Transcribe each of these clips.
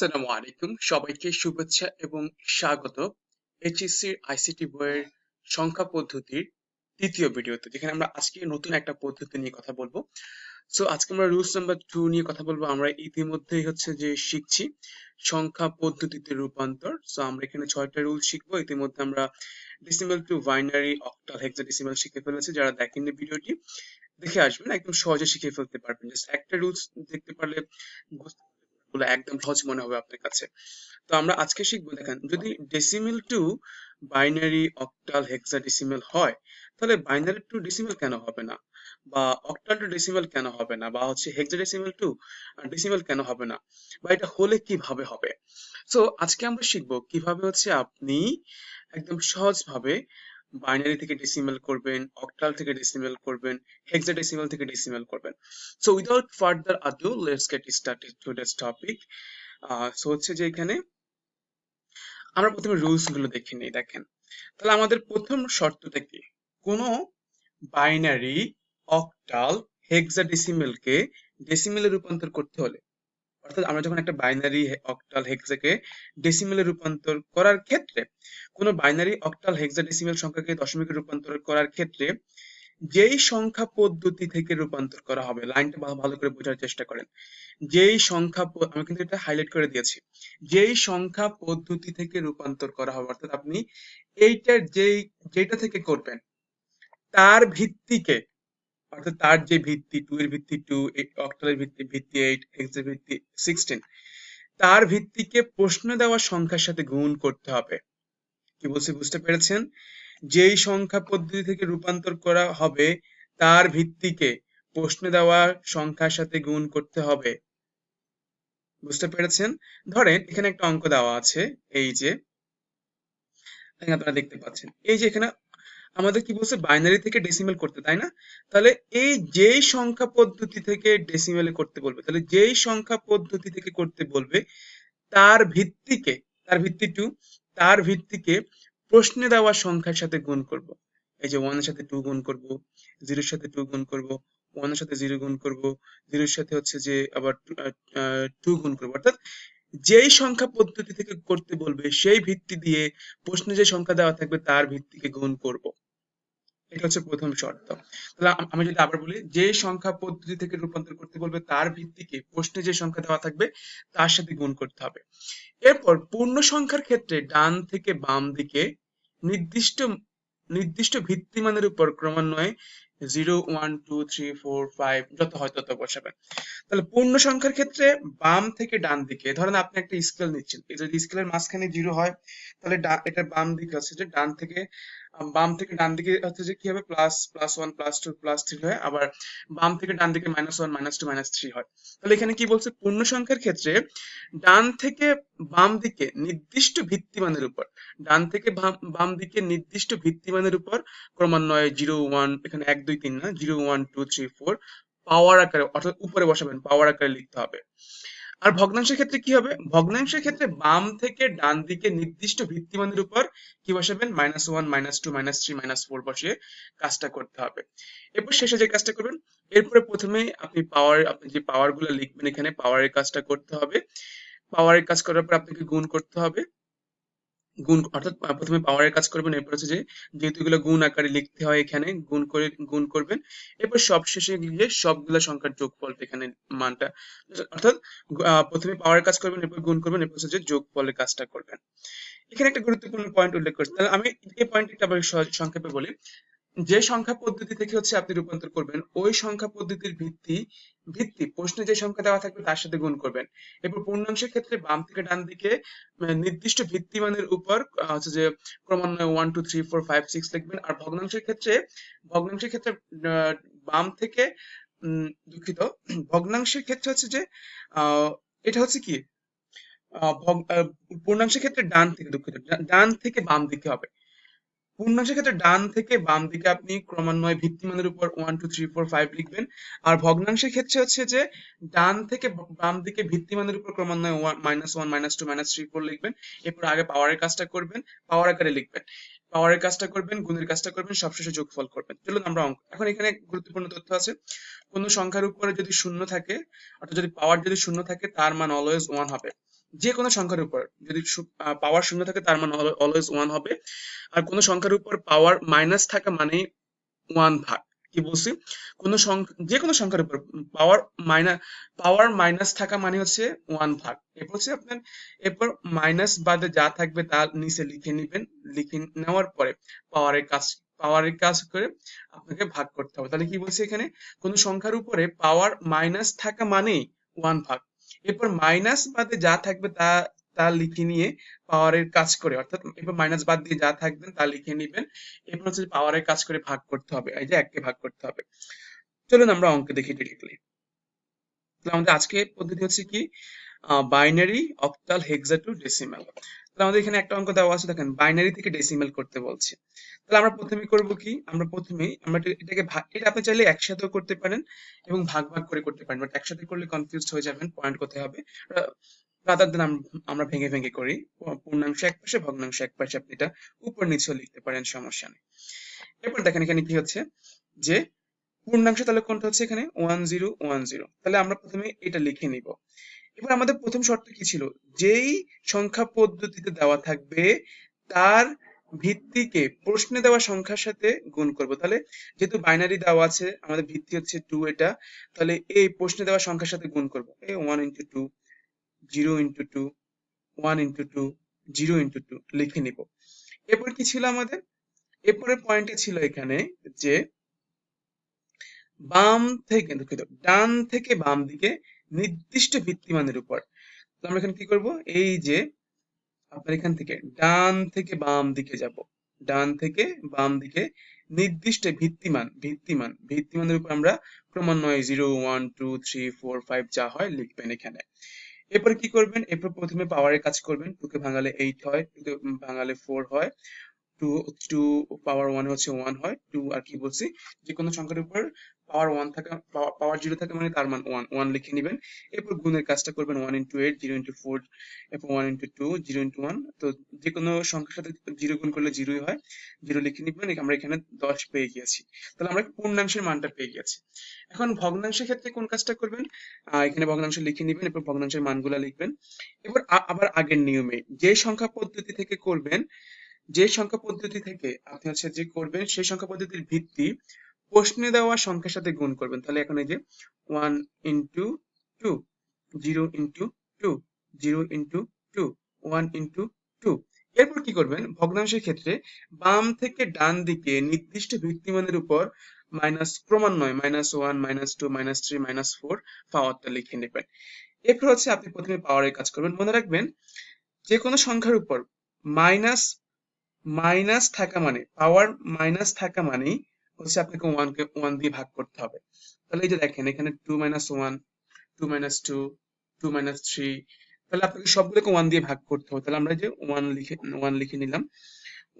আসসালামু আলাইকুম। সবাইকে শুভেচ্ছা এবং স্বাগত। এইচএসসি আইসিটি বইয়ের সংখ্যা পদ্ধতির তৃতীয় ভিডিওতে, যেখানে আমরা আজকে নতুন একটা পদ্ধতি নিয়ে কথা বলব। সো আজকে আমরা রুলস নাম্বার টু নিয়ে কথা বলব। আমরা ইতিমধ্যেই হচ্ছে যে শিখছি সংখ্যা পদ্ধতিতে রূপান্তর। সো আমরা এখানে ছয়টা রুল শিখব। ইতিমধ্যে আমরা decimal to binary octal hexadecimal শিখে ফেলেছি। যারা দেখেননি ভিডিওটি, দেখে আসবেন। একদম সহজে শিখে ফেলতে পারবেন। জাস্ট একটা রুলস দেখতে পারলে বুঝতে গুলো একদম সহজ মনে হবে আপনার কাছে। তো আমরা আজকে শিখব, দেখেন, যদি decimal to binary octal hexadecimal হয়, তাহলে বাইনারি টু ডেসিমেল কেন হবে না? বা অক্টাল টু ডেসিমেল কেন হবে না? বা হচ্ছে হেক্সাডেসিমেল টু ডেসিমেল কেন হবে না? বা এটা হলে কীভাবে হবে? সো আজকে আমরা শিখব কীভাবে হচ্ছে আপনি একদম সহজভাবে বাইনারি থেকে ডেসিমেল করবেন অক্টাল থেকে ডেসিমেল করবেন হেক্সাডেসিমেল থেকে ডেসিমেল করবেন। So without further ado let's get started today's topic so হচ্ছে যে এখানে আমরা প্রথমে রুলসগুলো দেখে নিই, দেখেন। তাহলে আমাদের প্রথম শর্তটা কি কোনো বাইনারি অক্টাল হেক্সাডেসিমেলকে ডেসিমেলে রূপান্তর করতে হলে অর্থাৎ আমরা যখন একটা বাইনারি অক্টাল হেক্সাকে ডেসিমেলে রূপান্তর করার ক্ষেত্রে, কোনো বাইনারি অক্টাল হেক্সাডেসিমেল সংখ্যাকে দশমিকে রূপান্তর করার ক্ষেত্রে যেই সংখ্যা পদ্ধতি থেকে রূপান্তর করা হবে, লাইনটা ভালো করে বোঝার চেষ্টা করেন। যেই সংখ্যা আমি কিন্তু এটা হাইলাইট করে দিয়েছি। যেই সংখ্যা পদ্ধতি থেকে রূপান্তর করা হবে, অর্থাৎ আপনি এইটার যেই, যেটা থেকে করবেন, তার ভিত্তিকে অর্থাৎ তার যে ভিত্তি টু এর ভিত্তি টু অক্টালের ভিত্তি ভিত্তি এইট এক্সের ভিত্তি সিক্সটিন তার ভিত্তিকে প্রশ্ন দেওয়া সংখ্যার সাথে গুণ করতে হবে। কি বলছি, বুঝতে পেরেছেন? যেই সংখ্যা পদ্ধতি থেকে রূপান্তর করা হবে, তার ভিত্তিকে প্রশ্ন দেওয়া সংখ্যার সাথে গুণ করতে হবে। বুঝতে পেরেছেন? ধরেন, এখানে একটা অঙ্ক দেওয়া আছে এই যে আপনারা দেখতে পাচ্ছেন। এই যে এখানে আমাদের কি বলছে? বাইনারি থেকে ডেসিমেল করতে, তাই না? তাহলে এই যেই সংখ্যা পদ্ধতি থেকে ডেসিমেলে করতে বলবে, তাহলে যেই সংখ্যা পদ্ধতি থেকে করতে বলবে, তার ভিত্তিকে, তার ভিত্তি টু তার ভিত্তিকে প্রশ্নে দেওয়া সংখ্যার সাথে গুণ করব। এই যে ওয়ানের সাথে টু গুণ করব জিরোর সাথে টু গুণ করব ওয়ানের সাথে জিরো গুণ করব জিরোর সাথে হচ্ছে যে আবার টু গুণ করব। অর্থাৎ যেই সংখ্যা পদ্ধতি থেকে করতে বলবে, সেই ভিত্তি দিয়ে প্রশ্নে যে সংখ্যা দেওয়া থাকবে, তার ভিত্তিকে গুণ করব। এটা হচ্ছে প্রথম শর্ত। তাহলে আমি যদি আবার বলি, যে সংখ্যা পদ্ধতি থেকে রূপান্তর করতে বলবে, তার ভিত্তিকে প্রশ্নে যে সংখ্যা দেওয়া থাকবে, তার সাথে গুণ করতে হবে। এরপর পূর্ণ সংখ্যার ক্ষেত্রে ডান থেকে বাম দিকে নির্দিষ্ট নির্দিষ্ট ভিত্তিমানের উপর ক্রমান্বয়ে zero, one, two, three, four, five, যত হয় তত বসাবেন। তাহলে পূর্ণ সংখ্যার ক্ষেত্রে বাম থেকে ডান দিকে, ধরেন আপনি একটা স্কেল নিচ্ছেন যদি স্কেলের মাঝখানে জিরো হয়, তাহলে এটা বাম দিকে হচ্ছে যে ডান থেকে বাম থেকে ডান দিকে হচ্ছে যে কি হবে? Plus plus one plus two plus three হয় আবার বাম থেকে ডান দিকে minus one minus two minus three হয়। তাহলে এখানে কি বলছে? পূর্ণ সংখ্যার ক্ষেত্রে ডান থেকে বাম দিকে নির্দিষ্ট ভিত্তিমানের উপর, ডান থেকে বাম দিকে নির্দিষ্ট ভিত্তিমানের উপর ক্রমান্বয়ে জিরো ওয়ান এখানে এক, দুই, তিন না zero one two three four power আকারে অর্থাৎ উপরে বসাবেন পাওয়ার আকারে লিখতে হবে। আর ভগ্নাংশের ক্ষেত্রে কি হবে? ভগ্নাংশের ক্ষেত্রে বাম থেকে ডান দিকে নির্দিষ্ট ভিত্তিমানের উপর কি বসাবেন? Minus one minus two minus three minus four বসিয়ে কাজটা করতে হবে। এরপর শেষে যে কাজটা করবেন, এরপরে প্রথমে আপনি পাওয়ার আপনি যে পাওয়ারগুলো লিখবেন এখানে পাওয়ারের কাজটা করতে হবে। পাওয়ারের কাজ করার পর আপনাকে গুণ করতে হবে। গুণ, অর্থাৎ প্রথমে পাওয়ারের কাজ করবেন, এরপর হচ্ছে যে যেহেতু এগুলো গুণ আকারে লিখতে হয় এখানে, গুণ করে, গুণ করবেন। এরপর সব শেষে গিয়ে সবগুলো সংখ্যার যোগফল এখানে মানটা। অর্থাৎ প্রথমে পাওয়ারের কাজ করবেন, এরপর গুণ করবেন, এরপর হচ্ছে যে যোগফলের কাজটা করবেন। এখানে একটা গুরুত্বপূর্ণ পয়েন্ট উল্লেখ করছি। তাহলে আমি এই পয়েন্টটা আবার সংক্ষেপে বলি। যে সংখ্যা পদ্ধতি থেকে হচ্ছে আপনি রূপান্তর করবেন, ওই সংখ্যা পদ্ধতির ভিত্তি ভিত্তি, প্রশ্নে যে সংখ্যা দেওয়া থাকবে তার সাথে গুণ করবেন। এরপর পূর্ণাংশের ক্ষেত্রে বাম থেকে ডান দিকে নির্দিষ্ট ভিত্তিমানের উপর হচ্ছে যে ক্রমান্বয়ে one two three four five six লিখবেন। আর ভগ্নাংশের ক্ষেত্রে ভগ্নাংশের ক্ষেত্রে বাম থেকে দুঃখিত, ভগ্নাংশের ক্ষেত্রে হচ্ছে যে এটা হচ্ছে কি? পূর্ণাংশের ক্ষেত্রে ডান থেকে দুঃখিত, ডান থেকে বাম দিকে হবে। পূর্ণাংশের ক্ষেত্রে ডান থেকে বাম দিকে আপনি ক্রমান্বয়ে ভিত্তিমানের উপর one two three four five লিখবেন। আর ভগ্নাংশের ক্ষেত্রে হচ্ছে যে ডান থেকে বাম দিকে ভিত্তিমানের উপর ক্রমান্বয়ে minus one minus two minus three four লিখবেন। এরপর আগে পাওয়ারের কাজটা করবেন পাওয়ার আকারে লিখবেন। পাওয়ারের কাজটা করবেন, গুণের কাজটা করবেন, সবশেষে যোগফল করবেন। চলুন আমরা অঙ্ক এখন এখানে গুরুত্বপূর্ণ তথ্য আছে। কোন সংখ্যার উপরে যদি শূন্য থাকে, অর্থাৎ যদি পাওয়ার যদি শূন্য থাকে, তার মান অলওয়েজ ওয়ান হবে। যে কোনো সংখ্যার উপর। যদি পাওয়ার শূন্য থাকে, তার মানে অলওয়েজ ওয়ান হবে। আর কোনো সংখ্যার উপর পাওয়ার মাইনাস থাকা মানেই ওয়ান ভাগ। কি বলছি? কোনো সংখ্যা যে কোনো সংখ্যার উপর পাওয়ার মাইনাস পাওয়ার মাইনাস থাকা মানে হচ্ছে ওয়ান ভাগ। এরপর হচ্ছে আপনার, এরপর মাইনাস বাদে যা থাকবে তা নিচে লিখে নেবেন। লিখে নেওয়ার পরে পাওয়ারের কাজ পাওয়ারের কাজ করে আপনাকে ভাগ করতে হবে। তাহলে কি বলছে এখানে? কোনো সংখ্যার উপরে পাওয়ার মাইনাস থাকা মানেই ওয়ান ভাগ। এরপর মাইনাস বাদে যা থাকবে তা তা লিখে নিয়ে পাওয়ারের কাজ করে, অর্থাৎ এরপর মাইনাস বাদ দিয়ে যা থাকবেন তা লিখে নেবেন। এরপর হচ্ছে পাওয়ারের কাজ করে ভাগ করতে হবে, এই যে এককে ভাগ করতে হবে। চলুন আমরা অঙ্ক দেখি ডিরেক্টলি আমাদের আজকে পদ্ধতি হচ্ছে কি? Binary octal hexa to decimal তাহলে আমাদের এখানে একটা অঙ্ক দেওয়া আছে, দেখেন বাইনারি থেকে ডেসিমাল করতে বলছে। তাহলে আমরা প্রথমে করব কি? আমরা প্রথমে, আমরা এটাকে ভাগ এটা আপনি চাইলে একসাথেও করতে পারেন এবং ভাগ ভাগ করে করতে পারেন বাট একসাথে করলে কনফিউজ হয়ে যাবেন পয়েন্ট কোথায় হবে? রাদার দেন আমরা ভেঙে ভেঙে করি পূর্ণাংশ এক পাশে, ভগ্নাংশ এক পাশে, আপনি এটা উপর নিচেও লিখতে পারেন, সমস্যা নেই। এরপর দেখেন এখানে কি হচ্ছে? যে পূর্ণাংশ তাহলে কোনটা হচ্ছে এখানে? ওয়ান জিরো ওয়ান জিরো তাহলে আমরা প্রথমে এটা লিখে নিব। এবার আমাদের প্রথম শর্ত কি ছিল? যেই সংখ্যা পদ্ধতিতে দেওয়া থাকবে, তার ভিত্তিকে প্রশ্নে দেওয়া সংখ্যার সাথে গুণ করব। তাহলে যেহেতু বাইনারি দেওয়া আছে, আমাদের ভিত্তি হচ্ছে টু এটা, তাহলে এই প্রশ্নে দেওয়া সংখ্যার সাথে গুণ করব। এই one into two zero into two one into two zero into two লিখে নিব। এরপর কি ছিল আমাদের? এরপরের পয়েন্টে ছিল এখানে যে বাম থেকে, দুঃখিত, ডান থেকে বাম দিকে নির্দিষ্ট ভিত্তিমানের উপর। আমরা এখানে কি করব? এই যে আপনার এখান থেকে ডান থেকে বাম দিকে যাব। ডান থেকে বাম দিকে নির্দিষ্ট ভিত্তিমান ভিত্তিমান, ভিত্তিমানের উপর আমরা ক্রমান্বয়ে zero, one, two, three, four, five যা হয় লিখবেন এখানে। এরপর কি করবেন? এরপর প্রথমে পাওয়ারের কাজ করবেন। টুকে ভাঙালে এইট হয় টুকে ভাঙালে ফোর হয়, টু টু পাওয়ার ওয়ান হচ্ছে ওয়ান হয় টু আর কি বলছি? যে কোনো সংখ্যার উপর পাওয়ার ওয়ান থাকা পাওয়ার জিরো থাকে মানে তার মান ওয়ান ওয়ান লিখে নেবেন। এরপর গুণের কাজটা করবেন one into eight zero into four এরপর one into two zero into one তো যে কোনো সংখ্যার সাথে জিরো গুণ করলে জিরোই হয়। জিরো লিখে নিবেন আমরা এখানে দশ পেয়ে গিয়েছি। তাহলে আমরা পূর্ণাংশের মানটা পেয়ে গেছি এখন ভগ্নাংশের ক্ষেত্রে কোন কাজটা করবেন? এখানে ভগ্নাংশ লিখে নিবেন, এরপর ভগ্নাংশের মানগুলা লিখবেন। এবার আবার আগের নিয়মে যে সংখ্যা পদ্ধতি থেকে করবেন, যে সংখ্যা পদ্ধতি থেকে আপনি হচ্ছে যে করবেন, সেই সংখ্যা পদ্ধতির ভিত্তি প্রশ্নে দেওয়া সংখ্যার সাথে গুণ করবেন। তাহলে এখন এই যে one into two zero into two zero into two one into two এরপর কি করবেন? ভগ্নাংশের ক্ষেত্রে বাম থেকে ডান দিকে নির্দিষ্ট ভিত্তিমানের উপর মাইনাস ক্রমান্বয়ে minus one minus two minus three minus four পাওয়ারটা লিখে নেবেন। এরপর হচ্ছে আপনি প্রথমে পাওয়ারের কাজ করবেন। মনে রাখবেন যে কোনো সংখ্যার উপর মাইনাস মাইনাস থাকা মানে পাওয়ার মাইনাস থাকা মানেই হচ্ছে আপনাকে ওয়ানকে ওয়ান দিয়ে ভাগ করতে হবে। তাহলে এই যে দেখেন, এখানে two minus one two minus two two minus three তাহলে আপনাকে সবগুলোকে ওয়ান দিয়ে ভাগ করতে হবে। তাহলে আমরা যে ওয়ান লিখে ওয়ান লিখে নিলাম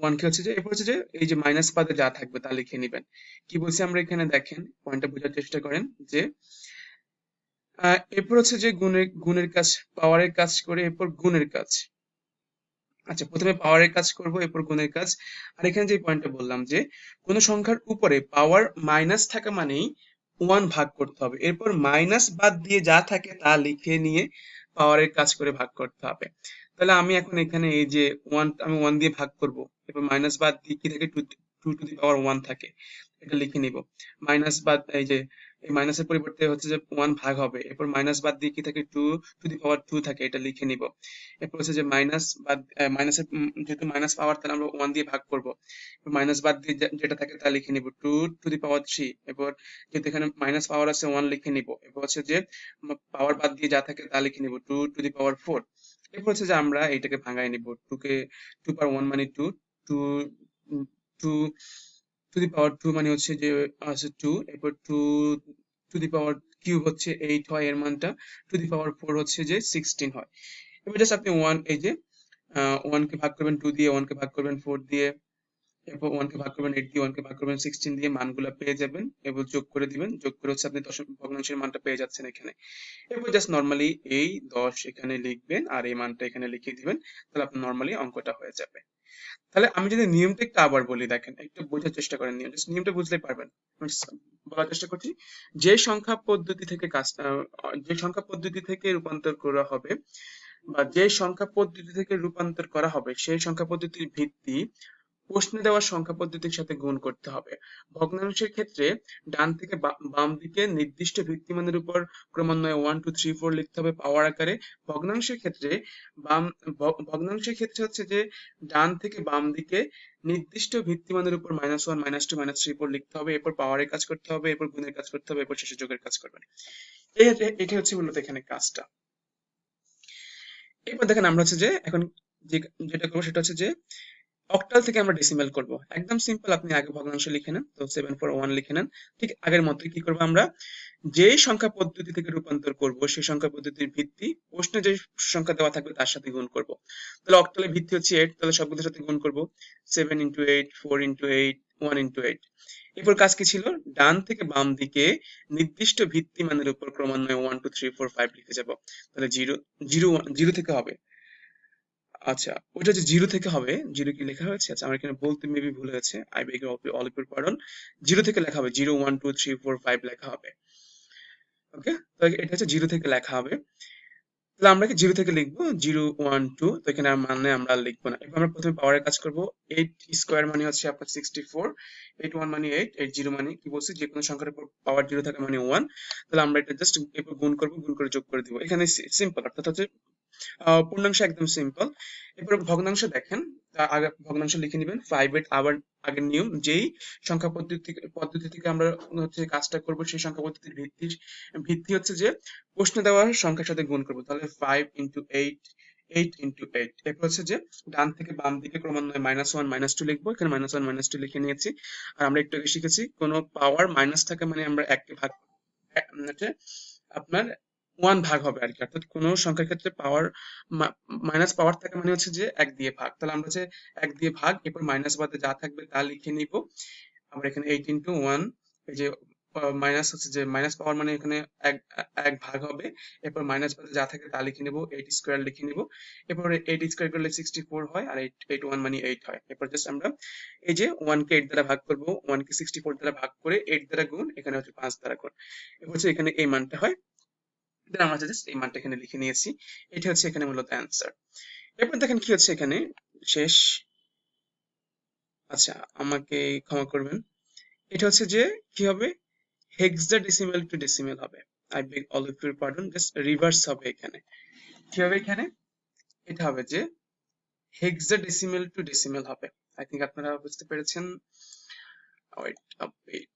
ওয়ান কি হচ্ছে যে, এরপর হচ্ছে যে এই যে মাইনাস পাদে যা থাকবে তা লিখে নিবেন। কি বলছি আমরা এখানে দেখেন পয়েন্টটা বোঝার চেষ্টা করেন যে এরপর হচ্ছে যে গুণের গুণের কাজ পাওয়ারের কাজ করে, এরপর গুণের কাজ। আচ্ছা প্রথমে পাওয়ারের কাজ করব, এরপর গুণের কাজ। আর এখানে যে পয়েন্টটা বললাম যে, কোন সংখ্যার উপরে পাওয়ার মাইনাস থাকা মানেই ওয়ান ভাগ করতে হবে। এরপর মাইনাস বাদ দিয়ে যা থাকে তা লিখে নিয়ে পাওয়ারের কাজ করে ভাগ করতে হবে। তাহলে আমি এখন এখানে এই যে ওয়ান আমি ওয়ান দিয়ে ভাগ করব। এরপর মাইনাস বাদ দিয়ে কি থাকে? Two two to the power one থাকে। এটা লিখে নিব। মাইনাস বাদ এই যে, এই মাইনাসের পরিবর্তে হচ্ছে যে ওয়ান ভাগ হবে। এরপর মাইনাস বাদ দিয়ে কি থাকে? Two to the power two থাকে, এটা লিখে নিব। এরপর হচ্ছে যে মাইনাস বাদ মাইনাসের যেহেতু মাইনাস পাওয়ার তাহলে আমরা ওয়ান দিয়ে ভাগ করব। মাইনাস বাদ দিয়ে যেটা থাকে তা লিখে নিব। Two to the power three এরপর যেহেতু এখানে মাইনাস পাওয়ার আছে ওয়ান লিখে নিব। এরপর হচ্ছে যে পাওয়ার বাদ দিয়ে যা থাকে তা লিখে নিব। Two to the power four এরপর হচ্ছে যে আমরা এইটাকে ভাঙাই নিব। টু কে টু পাওয়ার ওয়ান মানে two two two to the power two মানে হচ্ছে যে আছে টু এরপর two to the power cube হচ্ছে এইট হয় এর মানটা টু দি পাওয়ার ফোর হচ্ছে যে সিক্সটিন হয়। এবার জাস্ট আপনি ওয়ান এই যে ওয়ানকে ভাগ করবেন টু দিয়ে ওয়ানকে ভাগ করবেন ফোর দিয়ে, এরপর ওয়ানকে ভাগ করবেন এইট দিয়ে ওয়ানকে ভাগ করবেন সিক্সটিন দিয়ে মানগুলো পেয়ে যাবেন এবার যোগ করে দিবেন, যোগ করে হচ্ছে আপনি দশম ভগ্নাংশের মানটা পেয়ে যাচ্ছেন এখানে। এরপর জাস্ট নর্মালি এই দশ এখানে লিখবেন আর এই মানটা এখানে লিখে দিবেন, তাহলে আপনার নর্মালি অঙ্কটা হয়ে যাবে। তাহলে আমি যদি নিয়মটা একটু আবার বলি, দেখেন, একটু বোঝার চেষ্টা করেন নিয়ম নিয়মটা বুঝলে পারবেন। বলার চেষ্টা করছি, যে সংখ্যা পদ্ধতি থেকে কাজ যে সংখ্যা পদ্ধতি থেকে রূপান্তর করা হবে বা যে সংখ্যা পদ্ধতি থেকে রূপান্তর করা হবে, সেই সংখ্যা পদ্ধতির ভিত্তি প্রশ্নে দেওয়া সংখ্যা পদ্ধতির সাথে গুণ করতে হবে। ভগ্নাংশের ক্ষেত্রে ডান থেকে বাম দিকে নির্দিষ্ট ভিত্তিমানের উপর ক্রমান্বয়ে ওয়ান টু থ্রি ফোর লিখতে হবে পাওয়ার আকারে। ভগ্নাংশের ক্ষেত্রে বাম ভগ্নাংশের ক্ষেত্রে হচ্ছে যে ডান থেকে বাম দিকে নির্দিষ্ট ভিত্তিমানের উপর minus one minus two minus three four লিখতে হবে। এরপর পাওয়ারের কাজ করতে হবে, এরপর গুণের কাজ করতে হবে, এরপর শেষে যোগের কাজ করবেন এটা হচ্ছে মূলত এখানে কাজটা। এরপর দেখেন আমরা হচ্ছে যে এখন যেটা করব সেটা হচ্ছে যে অক্টাল থেকে আমরা ডেসিমেল করব। একদম সিম্পল আপনি আগে ভগ্নাংশ লিখে নেন, তো সেভেন ফোর ওয়ান লিখে নেন। ঠিক আগের মতোই কি করব আমরা? যে সংখ্যা পদ্ধতি থেকে রূপান্তর করব, সেই সংখ্যা পদ্ধতির ভিত্তি প্রশ্নে যে সংখ্যা দেওয়া থাকবে তার সাথে গুণ করব। তাহলে অক্টালের ভিত্তি হচ্ছে এইট তাহলে সবগুলোর সাথে গুণ করব। Seven into eight four into eight one into eight এরপর কাজ কি ছিল? ডান থেকে বাম দিকে নির্দিষ্ট ভিত্তি মানের উপর ক্রমান্বয়ে one two three four five লিখে যাব। তাহলে জিরো জিরো জিরো থেকে হবে। আচ্ছা ওটা যে জিরো থেকে হবে, জিরো কি লেখা হয়েছে? আচ্ছা আমার এখানে বলতে মেবি ভুল হয়েছে। I beg all your pardon zero থেকে লেখা হবে, zero one two three four five লেখা হবে। ওকে তো এটা হচ্ছে জিরো থেকে লেখা হবে। তাহলে আমরা কি জিরো থেকে লিখব? জিরো ওয়ান টু তো এখানে মানে আমরা লিখব না। এবার আমরা প্রথমে পাওয়ারের কাজ করব। এইট স্কোয়ার মানে হচ্ছে আপনার সিক্সটি ফোর এইট ওয়ান মানে এইট এইট জিরো মানে কি বলছি? যে কোনো সংখ্যার উপর পাওয়ার জিরো থাকে মানে ওয়ান তাহলে আমরা এটা জাস্ট এরপর গুণ করব, গুণ করে যোগ করে দিব। এখানে সিম্পল অর্থাৎ হচ্ছে পূর্ণাংশ একদম সিম্পল এরপর ভগ্নাংশ দেখেন আগে ভগ্নাংশ লিখে নেবেন ফাইভ এইট আবার আগের নিয়ম, যেই সংখ্যা পদ্ধতি পদ্ধতি থেকে আমরা হচ্ছে কাজটা করব, সেই সংখ্যা পদ্ধতির ভিত্তি ভিত্তি হচ্ছে যে প্রশ্ন দেওয়া সংখ্যার সাথে গুণ করব, তাহলে five into eight eight into eight এরপর হচ্ছে যে ডান থেকে বাম দিকে ক্রমান্বয়ে মাইনাস ওয়ান মাইনাস টু লিখব, এখানে মাইনাস ওয়ান মাইনাস টু লিখে নিয়েছি। আর আমরা একটু শিখেছি, কোনো পাওয়ার মাইনাস থাকে মানে আমরা এককে ভাগ আপনার ওয়ান ভাগ হবে আর কি অর্থাৎ কোন সংখ্যার ক্ষেত্রে পাওয়ার মাইনাস পাওয়ার থাকে মানে হচ্ছে যে এক দিয়ে ভাগ। তাহলে আমরা হচ্ছে এক দিয়ে ভাগ, এরপর মাইনাস বাদে যা থাকবে তা লিখে নিব। আমরা এখানে এইট ইন্টু ওয়ান এই যে মাইনাস হচ্ছে যে মাইনাস পাওয়ার মানে এখানে এক এক ভাগ হবে। এরপর মাইনাস বাদে যা থাকে তা লিখে নিব এইট স্কোয়ার লিখে নিব। এরপর এইট স্কোয়ার করলে সিক্সটি ফোর হয় আর এইট এইট ওয়ান মানে এইট হয়। এরপর জাস্ট আমরা এই যে ওয়ান কে এইট দ্বারা ভাগ করব ওয়ান কে সিক্সটি ফোর দ্বারা ভাগ করে এইট দ্বারা গুণ, এখানে হচ্ছে পাঁচ দ্বারা গুণ। হচ্ছে এখানে এই মানটা হয়। দেন আমরা জাস্ট এই মানটা এখানে লিখে নিয়েছি। এটা হচ্ছে এখানে মূলত অ্যান্সার এরপর দেখেন কি হচ্ছে এখানে? শেষ। আচ্ছা আমাকে ক্ষমা করবেন। এটা হচ্ছে যে, কি হবে? হেক্সাডেসিমাল টু ডেসিমাল হবে। I beg all of your pardon just reverse হবে এখানে। কি হবে এখানে? এটা হবে যে হেক্সাডেসিমাল টু ডেসিমাল হবে। আই থিঙ্ক আপনারা বুঝতে পেরেছেন। Wait up wait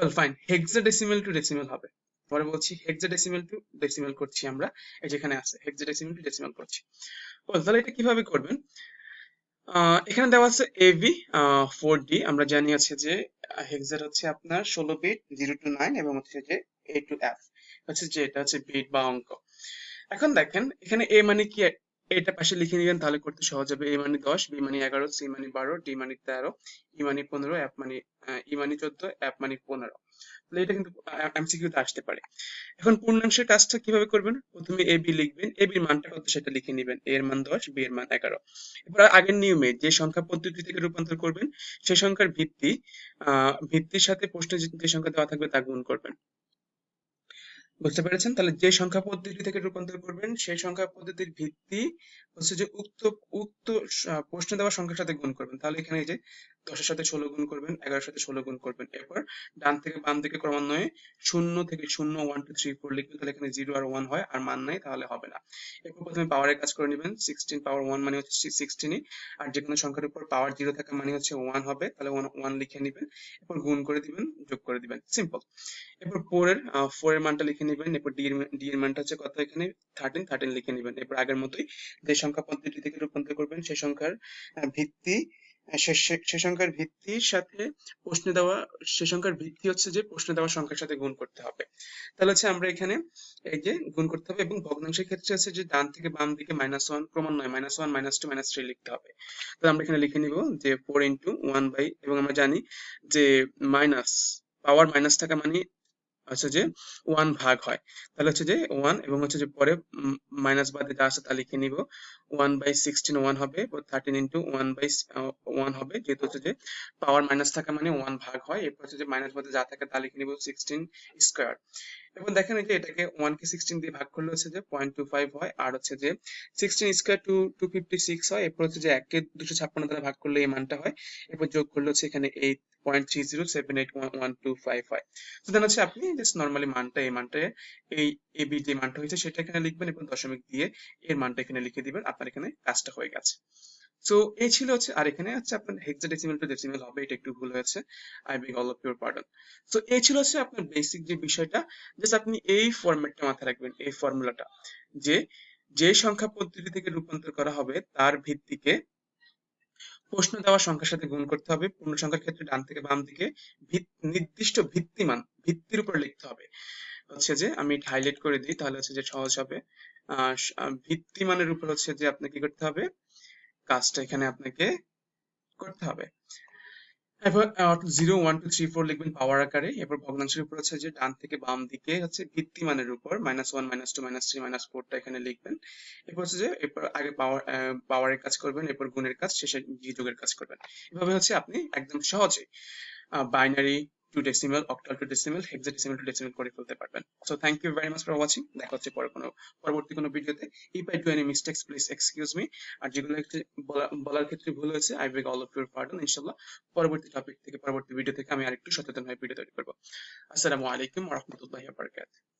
well fine hexadecimal to decimal হবে। পরে বলছি হেক্সাডেসিমাল টু ডেসিমাল করছি আমরা। এই যেখানে আছে হেক্সাডেসিমাল টু ডেসিমাল করছি। ওয়েল তাহলে এটা কীভাবে করবেন? এখানে দেওয়া আছে এবি ফোর ডি আমরা জানি আছে যে হেক্সার হচ্ছে আপনার ষোলো বিট জিরো টু নাইন এবং হচ্ছে যে এ টু এফ হচ্ছে যে, এটা হচ্ছে বিট বা অঙ্ক। এখন দেখেন, এখানে এ মানে কি? এটা পাশে লিখে নিবেন, তাহলে করতে সহজ হবে। এ মানে দশ বি মানে এগারো সি মানে বারো ডি মানে তেরো ই মানে পনেরো এফ মানে ই মানে চোদ্দ এফ মানে পনেরো। তাহলে এটা কিন্তু এমসিকিউতে আসতে পারে। এখন পূর্ণাংশের কাজটা কীভাবে করবেন? প্রথমে এ বি লিখবেন। এ বির মানটা কত? সেটা লিখে নেবেন। এর মান দশ বি এর মান এগারো। এবার আগের নিয়মে যে সংখ্যা পদ্ধতি থেকে রূপান্তর করবেন, সেই সংখ্যার ভিত্তি ভিত্তির সাথে প্রশ্নে যে সংখ্যা দেওয়া থাকবে তা গুণ করবেন। বুঝতে পেরেছেন? তাহলে যে সংখ্যা পদ্ধতি থেকে রূপান্তর করবেন, সেই সংখ্যা পদ্ধতির ভিত্তি হচ্ছে যে উক্ত উক্ত প্রশ্ন দেওয়া সংখ্যার সাথে গুণ করবেন। তাহলে এখানে এই যে দশের সাথে ষোলো গুণ করবেন, এগারোর সাথে ষোলো গুণ করবেন। এরপর ডান থেকে বাম দিকে ক্রমান্বয়ে শূন্য থেকে শূন্য ওয়ান টু থ্রি ফোর লিখবেন তাহলে এখানে জিরো আর ওয়ান হয়, আর মান নাই তাহলে হবে না। এরপর প্রথমে পাওয়ারের কাজ করে নেবেন সিক্সটিন পাওয়ার ওয়ান মানে হচ্ছে সিক্সটিনই আর যে কোনো সংখ্যার উপর পাওয়ার জিরো থাকা মানে হচ্ছে ওয়ান হবে, তাহলে ওয়ান ওয়ান লিখে নেবেন, এরপর গুণ করে দিবেন, যোগ করে দিবেন। সিম্পল এরপর ফোর এর ফোর এর মানটা লিখে নেবেন, এরপর ডি এর ডি এর মানটা হচ্ছে কত এখানে? থার্টিন থার্টিন লিখে নেবেন। এরপর আগের মতোই যে সংখ্যা পদ্ধতি থেকে রূপান্তর করবেন সেই সংখ্যার ভিত্তি সে ভিত্তির সাথে প্রশ্ন দেওয়া, সে ভিত্তি হচ্ছে যে প্রশ্ন দেওয়া সংখ্যার সাথে গুণ করতে হবে। তাহলে হচ্ছে আমরা এখানে এই যে গুণ করতে হবে এবং ভগ্নাংশের ক্ষেত্রে হচ্ছে যে ডান থেকে বাম দিকে মাইনাস ওয়ান ক্রমান্বয়ে minus one minus two minus three লিখতে হবে। তাহলে আমরা এখানে লিখে নিব যে ফোর ইন্টু ওয়ান বাই এবং আমরা জানি যে মাইনাস পাওয়ার মাইনাস থাকা মানে হচ্ছে যে ওয়ান ভাগ হয়। তাহলে হচ্ছে যে ওয়ান এবং হচ্ছে যে পরে মাইনাস বাদে যা আছে তা লিখে নিব। ওয়ান বাই সিক্সটিন ওয়ান হবে thirteen into one by one হবে, যেহেতু হচ্ছে যে পাওয়ার মাইনাস থাকা মানে ওয়ান ভাগ হয়। এরপর হচ্ছে যে মাইনাস বাদে যা থাকে তা লিখে নিব সিক্সটিন স্কোয়ার এবং দেখেন এই যে এটাকে ওয়ান কে সিক্সটিন দিয়ে ভাগ করলে হচ্ছে যে পয়েন্ট টু ফাইভ হয়, আর হচ্ছে যে sixteen square to two fifty six হয়, এরপর হচ্ছে যে একে দুশো ছাপ্পান্ন দ্বারা ভাগ করলে এই মানটা হয়, এরপর যোগ করলে হচ্ছে এখানে eight point three zero seven eight one two five হয়। তো দেন হচ্ছে আপনি জাস্ট নর্মালি মানটা, এই মানটা, এই এ বি যে মানটা হয়েছে সেটা এখানে লিখবেন এবং দশমিক দিয়ে এর মানটা এখানে লিখে দিবেন, আপনার এখানে কাজটা হয়ে গেছে। সো এই ছিল হচ্ছে, আর এখানে হচ্ছে আপনার হেক্সাডেসিমাল টু ডেসিমাল হবে, এটা একটু ভুল হয়েছে। I beg all of your pardon so এই ছিল হচ্ছে আপনার বেসিক যে বিষয়টা জাস্ট আপনি এই ফরম্যাটটা মাথায় রাখবেন, এই ফর্মুলাটা যে যে সংখ্যা পদ্ধতি থেকে রূপান্তর করা হবে, তার ভিত্তিকে প্রশ্ন দেওয়া সংখ্যার সাথে গুণ করতে হবে পূর্ণ সংখ্যার ক্ষেত্রে ডান থেকে বাম দিকে নির্দিষ্ট ভিত্তিমান, ভিত্তির উপর লিখতে হবে। হচ্ছে যে, আমি হাইলাইট করে দিই, তাহলে হচ্ছে যে সহজ হবে। ভিত্তিমানের উপর হচ্ছে যে আপনাকে কি করতে হবে কাজটা এখানে আপনাকে করতে হবে। এরপর zero, one, two, three, four লিখবেন পাওয়ার আকারে। এরপর ভগ্নাংশের উপর হচ্ছে যে ডান থেকে বাম দিকে হচ্ছে ভিত্তিমানের উপর minus one minus two minus three minus ফোরটা এখানে লিখবেন। এরপর হচ্ছে যে, এরপর আগে পাওয়ার পাওয়ারের কাজ করবেন, এরপর গুণের কাজ, শেষে যোগের কাজ করবেন। এভাবে হচ্ছে আপনি একদম সহজে binary to decimal octal to decimal hexadecimal to decimal করে ফেলতে পারবেন। So thank you very much for watching দেখা হচ্ছে পরে কোনো, পরবর্তী কোনো ভিডিওতে। If I do any mistakes please excuse me আর যেগুলো বলার ক্ষেত্রে ভুল হয়েছে I beg all of your pardon ইনশাল্লাহ পরবর্তী টপিক থেকে, পরবর্তী ভিডিও থেকে আমি আরেকটু সচেতন হয়ে ভিডিও তৈরি করব। আসসালামু আলাইকুম রাহমাতুল্লাহি ওয়া বারাকাতুহু।